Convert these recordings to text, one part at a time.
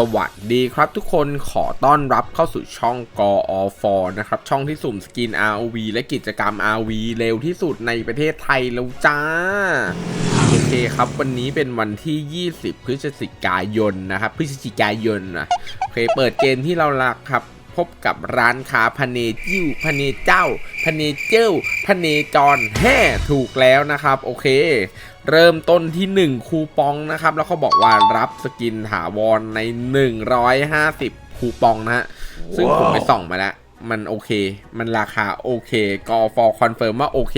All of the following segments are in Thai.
สวัสดีครับทุกคนขอต้อนรับเข้าสู่ช่องกอฟนะครับ ช่องที่สุ่มสกิน ROV และกิจกรรม RV เร็วที่สุดในประเทศไทยแล้วจ้า โอเคครับ วันนี้เป็นวันที่ 20 พฤศจิกายนนะครับ พฤศจิกายนนะโอเคเปิดเกมที่เรารักครับ พบกับร้านค้าพเนจิ้วพเนเจ้าพเนเจ้าพเนจรแห่ถูกแล้วนะครับ โอเค เริ่มต้นที่ 1 คูปองนะครับ แล้วเขาบอกว่ารับสกินถาวรใน 150 คูปองนะฮะ ซึ่งผมไปส่องมาแล้ว มันโอเค มันราคาโอเคกอฟอคอนเฟิร์มว่าโอเค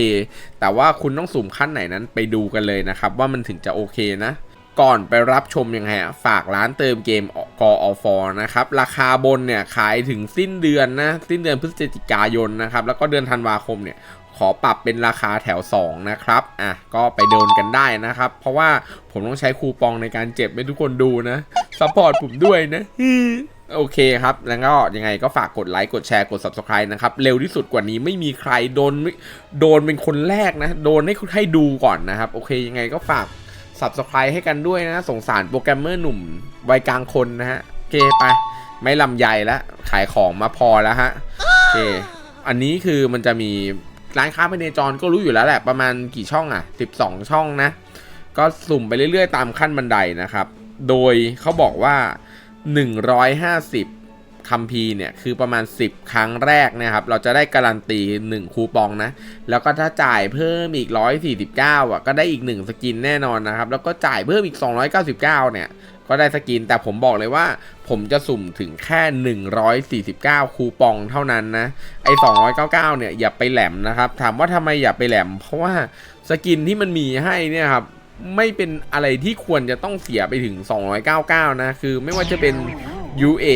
แต่ว่าคุณต้องสุ่มขั้นไหนนั้นไปดูกันเลยนะครับ ว่ามันถึงจะโอเคนะ ก่อนไปรับชมยังไงอะฝากร้านเติมเกมกออฟอนะครับ ราคาบนเนี่ยขายถึงสิ้นเดือนนะ สิ้นเดือนพฤศจิกายนนะครับ แล้วก็เดือนธันวาคมเนี่ย ขอปรับเป็นราคาแถว 2 นะครับ อะ ก็ไปโดนกันได้นะครับ เพราะว่าผมต้องใช้คูปองในการเจ็บให้ทุกคนดูนะซัพพอร์ตผมด้วยนะโอเคครับ แล้วก็ยังไงก็ฝากกดไลค์ กดแชร์ กด subscribe นะครับ เร็วที่สุดกว่านี้ไม่มีใครโดนโดนเป็นคนแรกนะ โดนให้ให้ดูก่อนนะครับ โอเค ยังไงก็ฝาก subscribe ให้กันด้วยนะ สงสารโปรแกรมเมอร์หนุ่มวัยกลางคนนะฮะเคไป ไม่ลำใหญ่แล้ว ขายของมาพอแล้วฮะโอเค อันนี้คือมันจะมี ร้านค้าภายในจรก็รู้อยู่แล้วแหละประมาณกี่ช่องอะ 12 ช่องนะ ก็สุ่มไปเรื่อยๆ ตามขั้นบันไดนะครับ โดยเขาบอกว่า 150คัมพีร์เนี่ยคือประมาณ 10 ครั้งแรกนะครับ เราจะได้การันตี 1 คูปองนะ แล้วก็ถ้าจ่ายเพิ่มอีก 149อะก็ได้อีก 1 สกินแน่นอนนะครับ แล้วก็จ่ายเพิ่มอีก 299 เนี่ย ก็ได้สกิน แต่ผมบอกเลยว่า ผมจะสุ่มถึงแค่ 149 คูปองเท่านั้นนะ ไอ้ 299 เนี่ย อย่าไปแหลมนะครับ ถามว่าทำไมอย่าไปแหลม เพราะว่าสกินที่มันมีให้เนี่ยครับ ไม่เป็นอะไรที่ควรจะต้องเสียไปถึง 299 นะ คือไม่ว่าจะเป็น UA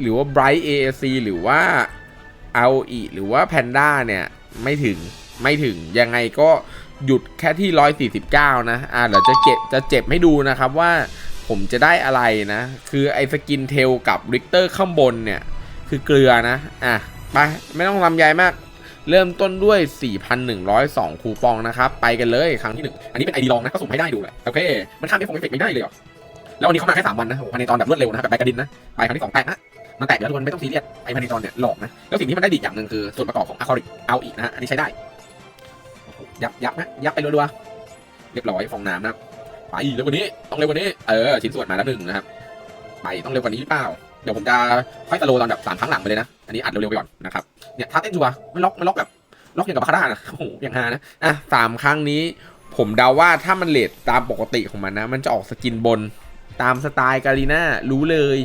หรือว่า Bright AAC หรือว่า AOE หรือว่า Panda เนี่ย ไม่ถึงไม่ถึงยังไงก็หยุดแค่ที่ 149 นะ อ่าเดี๋ยวจะเก็บจะเจ็บให้ดูนะครับว่า ผมจะได้อะไรนะ คือไอ้สกินเทลกับริกเตอร์ข้างบนเนี่ย คือเกลือนะ อะ ไป ไม่ต้องลำใหญ่มาก เริ่มต้นด้วย 4,102 คูปองนะครับ ไปกันเลยครั้งที่1อันนี้เป็นไอดีลองนะก็ส่งให้ได้ดูแหละโอเค มันข้ามเอฟเฟกไม่ได้เลยเหรอแล้ววันนี้เขามาแค่3วันนะพันในตอนแบบรวดเร็วนะแบบใบกระดินนะไปครั้งที่2แตกนะมันแตกแล้วทุกคนไม่ต้องซีเรียสไอพันในตอนเนี่ยหลอกนะแล้วสิ่งที่มันได้ดีอย่างหนึ่งคือส่วนประกอบของอะคอริกเอาอีกนะฮะอันนี้ใช้ได้ ยับยับนะยับไปรัวๆเรียบร้อยฟองน้ำนะครับ ไปเร็วกว่านี้ต้องเร็วกว่านี้เออชิ้นส่วนมาแล้วหนึ่งนะครับ ไปต้องเร็วกว่านี้หรือเปล่าเดี๋ยวผมจะค่อยสโลตอนแบบสามครั้งหลังไปเลยนะอันนี้อัดเร็วๆไปก่อนนะครับเนี่ยท่าเต้นชัวไม่ล็อกไม่ล็อกแบบล็อกอย่างกับบาคาร่านะโอ้โหอย่างฮานะอะสามครั้งนี้ผมเดาว่าถ้ามันเลทตามปกติของมันนะ มันจะออกสกินบน ตามสไตล์การีน่ารู้เลย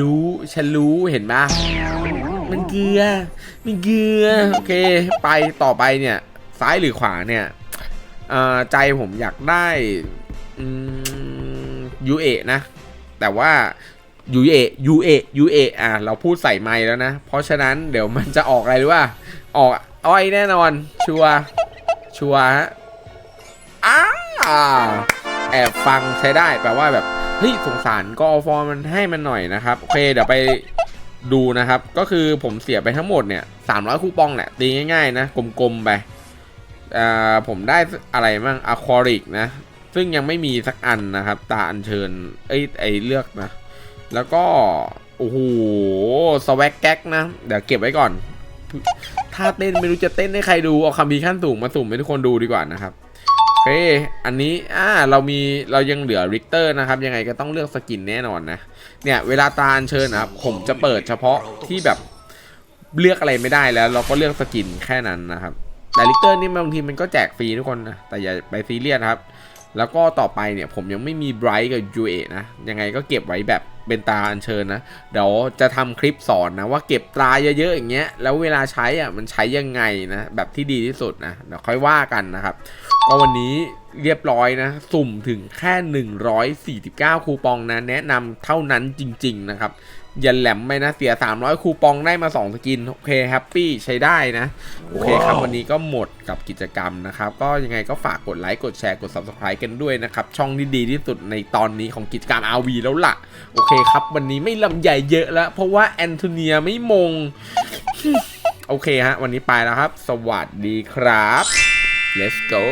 รู้ฉันรู้เห็นปะมันเกลือมันเกลือโอเค ไปต่อไปเนี่ย ซ้ายหรือขวาเนี่ยใจผมอยากได้ ยูเอนะ แต่ว่ายูเอยูเอยูเออะเราพูดใส่ไม้แล้วนะ เพราะฉะนั้นเดี๋ยวมันจะออกอะไรหรือว่า ออกอ้อยแน่นอน ชัวชัวฮะอ้าแอบฟังใช้ได้แปลว่าแบบเฮ้ยสงสารกอฟอร์มันให้มันหน่อยนะครับ โอเค เดี๋ยวไปดูนะครับ ก็คือผมเสียไปทั้งหมดเนี่ย300คูปองแหละตีง่ายๆนะ กลมๆไปอ่าผมได้อะไรบ้างอะควาริกนะ ซึ่งยังไม่มีสักอันนะครับ ตาอัญเชิญเอ้ยไอเลือกนะ แล้วก็ โอ้โหสวักแก๊กนะ เดี๋ยวเก็บไว้ก่อน ถ้าเต้นไม่รู้จะเต้นให้ใครดู เอาคำพีร์ขั้นสูงมาสุ่มให้ทุกคนดูดีกว่านะครับโอเค อันนี้ อ่า เรามี เรายังเหลือริกเตอร์นะครับ ยังไงก็ต้องเลือกสกินแน่นอนนะ เนี่ย เวลาตาอัญเชิญนะครับ ผมจะเปิดเฉพาะที่แบบเลือกอะไรไม่ได้แล้ว เราก็เลือกสกินแค่นั้นนะครับ แต่ริกเตอร์นี่บางทีมันก็แจกฟรีทุกคนนะ แต่อย่าไปซีเรียสครับ แล้วก็ต่อไปเนี่ยผมยังไม่มีไบรท์กับยูเอนะ ยังไงก็เก็บไว้แบบเป็นตาอัญเชิญนะ เดี๋ยวจะทำคลิปสอนนะว่าเก็บตราเยอะๆอย่างเงี้ย แล้วเวลาใช้อะมันใช้ยังไงนะ แบบที่ดีที่สุดนะ เดี๋ยวค่อยว่ากันนะครับ ก็วันนี้เรียบร้อยนะ สุ่มถึงแค่ 149 คูปองนะ แนะนำเท่านั้นจริง ๆ นะครับ อย่าแหลมไปนะเสีย 300 คูปองได้มา 2 สกิน โอเคแฮปปี้ใช้ได้นะ โอเคครับ วันนี้ก็หมดกับกิจกรรมนะครับ ก็ยังไงก็ฝากกดไลค์กดแชร์กด subscribe กันด้วยนะครับ ช่องที่ดีที่สุดในตอนนี้ของกิจการ RV แล้วล่ะ โอเคครับ วันนี้ไม่ลำใหญ่เยอะแล้ว เพราะว่าแอนโทเนียไม่มง โอเคฮะ วันนี้ไปแล้วครับ สวัสดีครับ let's go